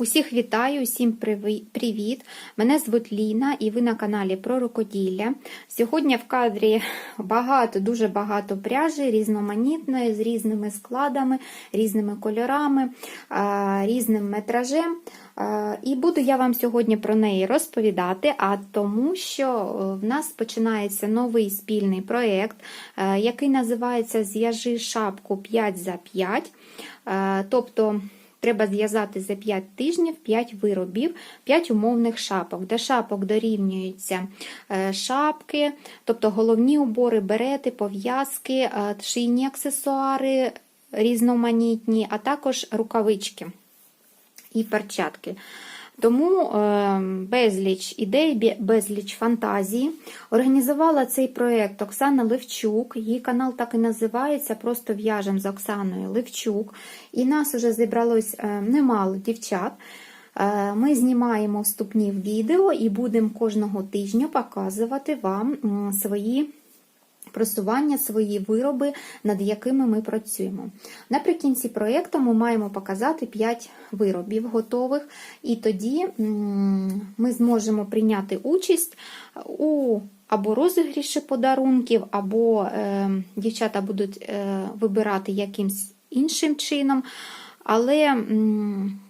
Усіх вітаю, усім привіт! Мене звуть Ліна і ви на каналі про рукоділля. Сьогодні в кадрі багато, дуже багато пряжі, різноманітної, з різними складами, різними кольорами, різним метражем. І буду я вам сьогодні про неї розповідати, а тому, що е, в нас починається новий спільний проєкт, е, який називається Зв'яжи шапку 5 за 5. Е, Тобто Треба зв'язати за 5 тижнів 5 виробів, 5 умовних шапок. До шапок дорівнюються е, шапки, тобто головні убори, берети, пов'язки, е, шийні аксесуари різноманітні, а також рукавички і перчатки. Тому е, безліч ідей, безліч фантазії. Організувала цей проєкт Оксана Левчук. Її канал так і називається Просто в'яжем з Оксаною Левчук. І нас вже зібралось е, немало дівчат. Е, Ми знімаємо вступні відео і будемо кожного тижня показувати вам свої просування, свої вироби, над якими ми працюємо. Наприкінці проєкту ми маємо показати 5 виробів готових, і тоді ми зможемо прийняти участь у або розігріші подарунків, або е, дівчата будуть е, вибирати якимсь іншим чином. Але м,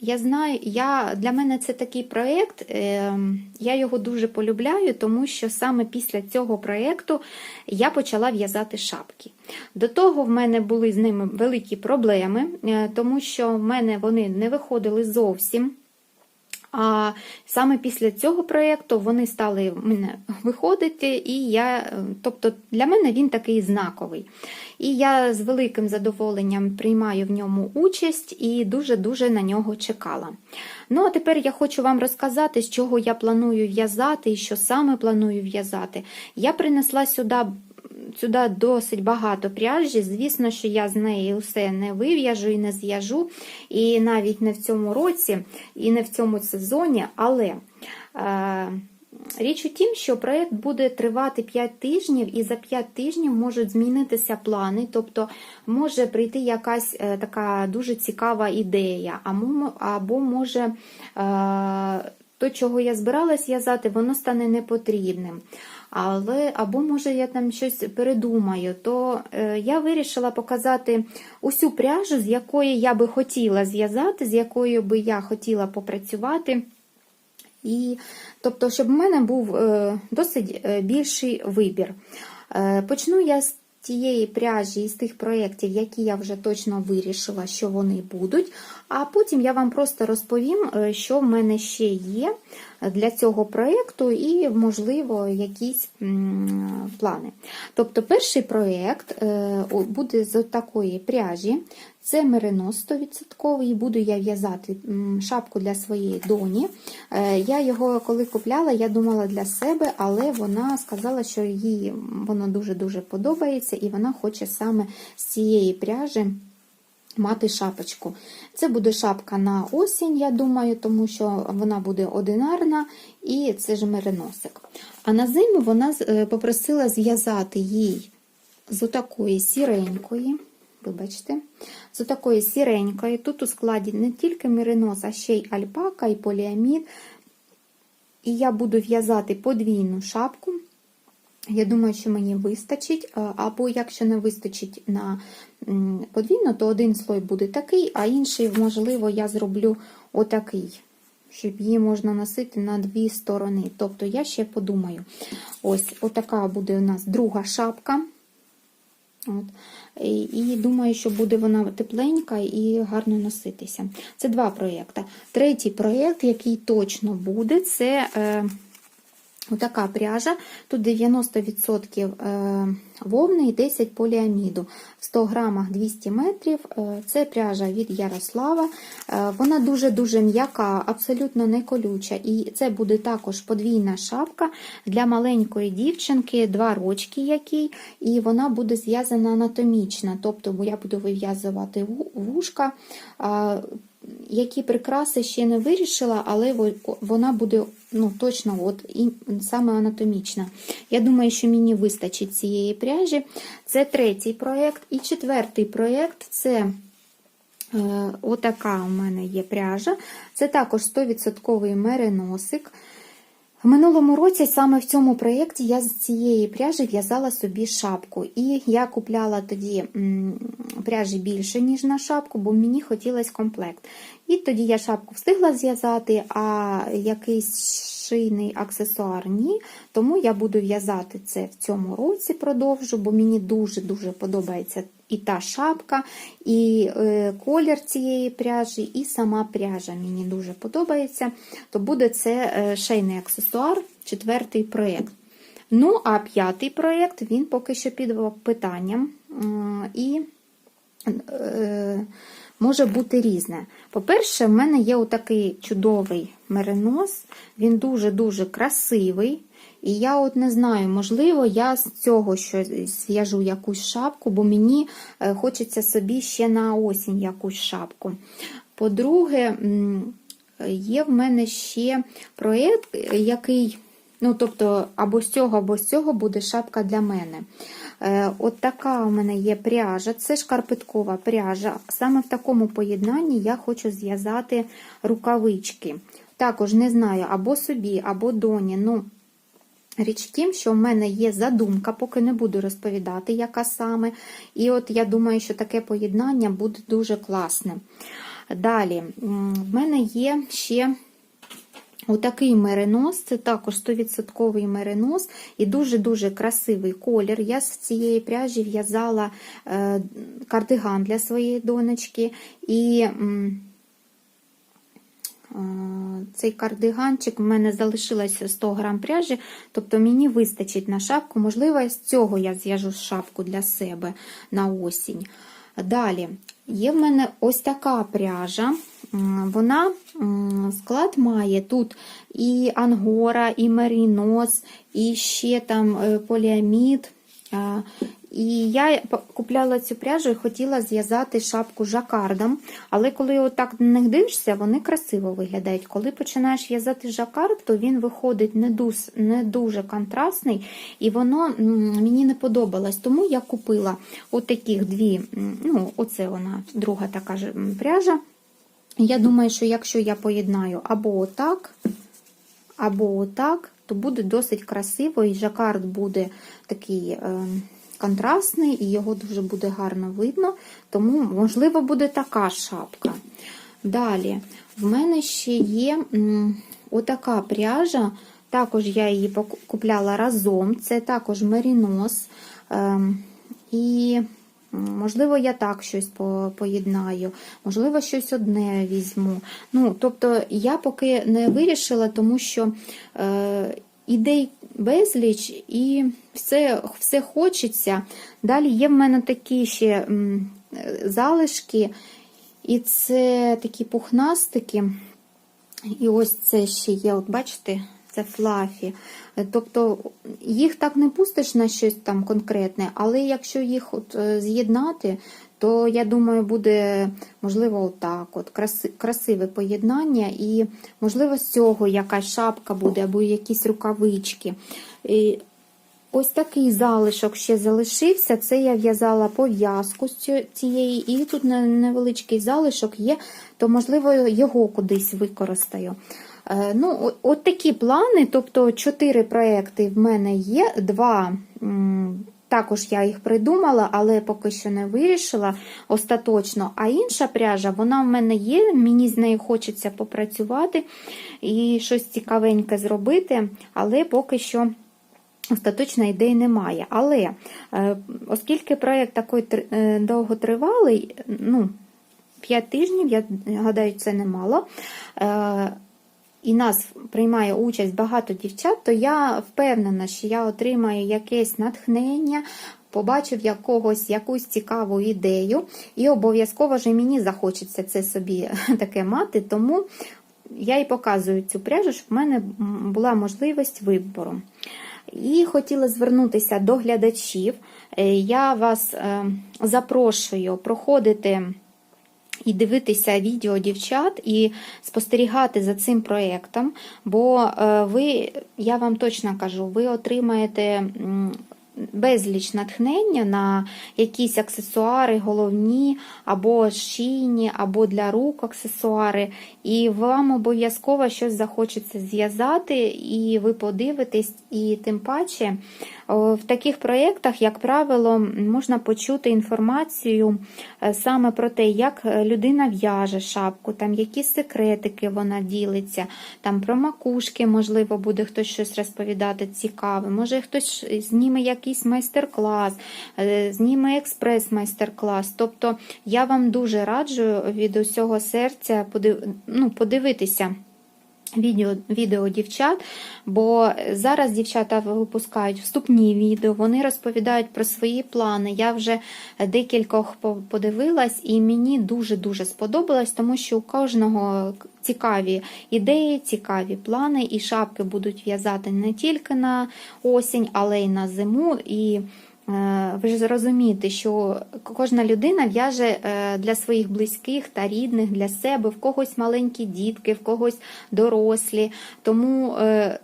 я знаю, я, для мене це такий проєкт, е, я його дуже полюбляю, тому що саме після цього проєкту я почала в'язати шапки. До того в мене були з ними великі проблеми, е, тому що в мене вони не виходили зовсім. А саме після цього проєкту вони стали мене виходити, і я, е, тобто для мене він такий знаковий. І я з великим задоволенням приймаю в ньому участь і дуже-дуже на нього чекала. Ну, а тепер я хочу вам розказати, з чого я планую в'язати і що саме планую в'язати. Я принесла сюди. Сюди досить багато пряжі. Звісно, що я з неї усе не вив'яжу і не зв'яжу, і навіть не в цьому році, і не в цьому сезоні, але. Е Річ у тім, що проєкт буде тривати 5 тижнів, і за 5 тижнів можуть змінитися плани, тобто може прийти якась е, така дуже цікава ідея, або, або може е, то, чого я збиралась в'язати, воно стане непотрібним. Але або може я там щось передумаю, то е, я вирішила показати усю пряжу, з якої я би хотіла зв'язати, з якою би я хотіла попрацювати. І, тобто, щоб в мене був е, досить е, більший вибір. Е, почну я з тієї пряжі із тих проєктів, які я вже точно вирішила, що вони будуть. А потім я вам просто розповім, е, що в мене ще є для цього проєкту, і, можливо, якісь плани. Тобто, перший проєкт е, буде з такої пряжі. Це меринос 100%, буду я в'язати шапку для своєї доні. Е, Я його коли купляла, я думала для себе, але вона сказала, що їй воно дуже-дуже подобається, і вона хоче саме з цієї пряжі мати шапочку. Це буде шапка на осінь, я думаю, тому що вона буде одинарна і це ж мериносик. А на зиму вона е, попросила зв'язати їй з отакої сіренької. Вибачте, з отакої сіренької. Тут у складі не тільки меринос, а ще й альпака і поліамід. І я буду в'язати подвійну шапку. Я думаю, що мені вистачить, або якщо не вистачить на м, подвійну, то один слой буде такий, а інший, можливо, я зроблю отакий, щоб її можна носити на дві сторони. Тобто я ще подумаю. Ось, отака буде у нас друга шапка. От. І, думаю, що буде вона тепленька і гарно носитися. Це два проєкти. Третій проєкт, який точно буде, це е, отака пряжа. Тут 90% е, вовни і 10 поліаміду. В 100 грамах 200 метрів. Е, це пряжа від Ярослава. Е, вона дуже-дуже м'яка, абсолютно не колюча. І це буде також подвійна шапка для маленької дівчинки, два рочки якій, і вона буде зв'язана анатомічно. Тобто я буду вив'язувати вушка. Які прикраси ще не вирішила, але вона буде ну, точно от, і саме анатомічна. Я думаю, що мені вистачить цієї пряжі. Це третій проєкт. І четвертий проєкт це Е, Отака у мене є пряжа. Це також 100% мериносик. В минулому році саме в цьому проєкті я з цієї пряжі в'язала собі шапку. І я купляла тоді пряжі більше, ніж на шапку, бо мені хотілося комплект. І тоді я шапку встигла зв'язати, а якийсь шийний аксесуар ні. Тому я буду в'язати це в цьому році, продовжу, бо мені дуже-дуже подобається і та шапка, і е, колір цієї пряжі, і сама пряжа мені дуже подобається. То буде це е, шейний аксесуар, четвертий проєкт. Ну, а п'ятий проєкт він поки що під питанням. І може бути різне. По-перше, в мене є отакий чудовий меринос, він дуже-дуже красивий. І я от не знаю, можливо, я з цього що зв'яжу якусь шапку, бо мені е, хочеться собі ще на осінь якусь шапку. По-друге, є в мене ще проєкт, який, ну, тобто, або з цього, або з цього буде шапка для мене. Е, От така у мене є пряжа, це шкарпеткова пряжа. Саме в такому поєднанні я хочу зв'язати рукавички. Також не знаю, або собі, або доні. ну, Річ в що в мене є задумка, поки не буду розповідати, яка саме. І от я думаю, що таке поєднання буде дуже класним. Далі, в мене є ще отакий меринос, це також 100% меринос і дуже-дуже красивий колір. Я з цієї пряжі в'язала е, кардиган для своєї донечки. І Е, цей кардиганчик в мене залишилося 100 грам пряжі, тобто мені вистачить на шапку. Можливо, з цього я зв'яжу шапку для себе на осінь. Далі, є в мене ось така пряжа. Вона склад має тут і ангора, і мерінос, і ще там е, поліамід. І я купляла цю пряжу і хотіла зв'язати шапку жакардом, але коли отак на дивишся, вони красиво виглядають. Коли починаєш в'язати жакард, то він виходить не дуже, не дуже контрастний, і воно мені не подобалось. Тому я купила отаких дві, ну, оце вона, друга така пряжа. Я думаю, що якщо я поєднаю або отак, або отак, то буде досить красиво, і жакард буде такий. Е контрастний і його дуже буде гарно видно, тому, можливо, буде така шапка. Далі, в мене ще є отака пряжа, також я її купляла разом, це також мерінос. Ем, і, можливо, я так щось поєднаю, можливо, щось одне візьму. Ну, Тобто, я поки не вирішила, тому що е, ідей безліч і все все хочеться. Далі є в мене такі ще залишки, і це такі пухнастики. І ось це ще є, от бачите, це флафі. Тобто їх так не пустиш на щось там конкретне, але якщо їх от е, з'єднати, то я думаю, буде, можливо, отак. от, Красиве поєднання, і, можливо, з цього якась шапка буде, або якісь рукавички. І Ось такий залишок ще залишився. Це я в'язала пов'язку з цієї, і тут невеличкий залишок є, то, можливо, його кудись використаю. Е, ну, От такі плани, тобто чотири проекти в мене є, два. Також я їх придумала, але поки що не вирішила остаточно. А інша пряжа, вона в мене є, мені з нею хочеться попрацювати і щось цікавеньке зробити, але поки що остаточної ідеї немає. Але е, оскільки проєкт такий е, довготривалий, ну, 5 тижнів, я гадаю, це немало. І нас приймає участь багато дівчат, то я впевнена, що я отримаю якесь натхнення, побачив якогось якусь цікаву ідею, і обов'язково ж мені захочеться це собі таке мати, тому я і показую цю пряжу, щоб в мене була можливість вибору. І хотіла звернутися до глядачів. Е, я вас е, запрошую проходити і дивитися відео дівчат, і спостерігати за цим проєктом, бо е, ви, я вам точно кажу, ви отримаєте безліч натхнення на якісь аксесуари головні, або шийні, або для рук аксесуари, і вам обов'язково щось захочеться зв'язати, і ви подивитесь, і тим паче в таких проєктах, як правило, можна почути інформацію е, саме про те, як людина в'яже шапку, там які секретики вона ділиться, там про макушки, можливо, буде хтось щось розповідати цікаве, може хтось зніме якийсь майстер-клас, е, зніме експрес-майстер-клас. Тобто я вам дуже раджу від усього серця ну, подивитися. Відео, відео дівчат, бо зараз дівчата випускають вступні відео, вони розповідають про свої плани. Я вже декількох по- подивилась, і мені дуже-дуже сподобалось, тому що у кожного цікаві ідеї, цікаві плани, і шапки будуть в'язати не тільки на осінь, але й на зиму. І ви ж розумієте, що кожна людина в'яже е, для своїх близьких та рідних, для себе, в когось маленькі дітки, в когось дорослі. Тому е,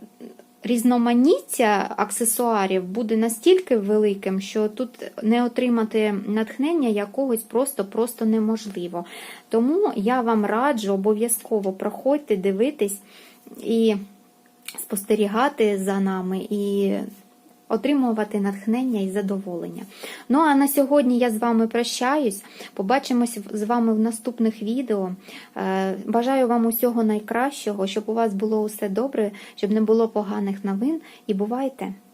різноманіття аксесуарів буде настільки великим, що тут не отримати натхнення якогось просто-просто неможливо. Тому я вам раджу обов'язково проходьте, дивитись і спостерігати за нами. і отримувати натхнення і задоволення. Ну а на сьогодні я з вами прощаюсь. Побачимось з вами в наступних відео. Е, Бажаю вам усього найкращого, щоб у вас було усе добре, щоб не було поганих новин. І бувайте!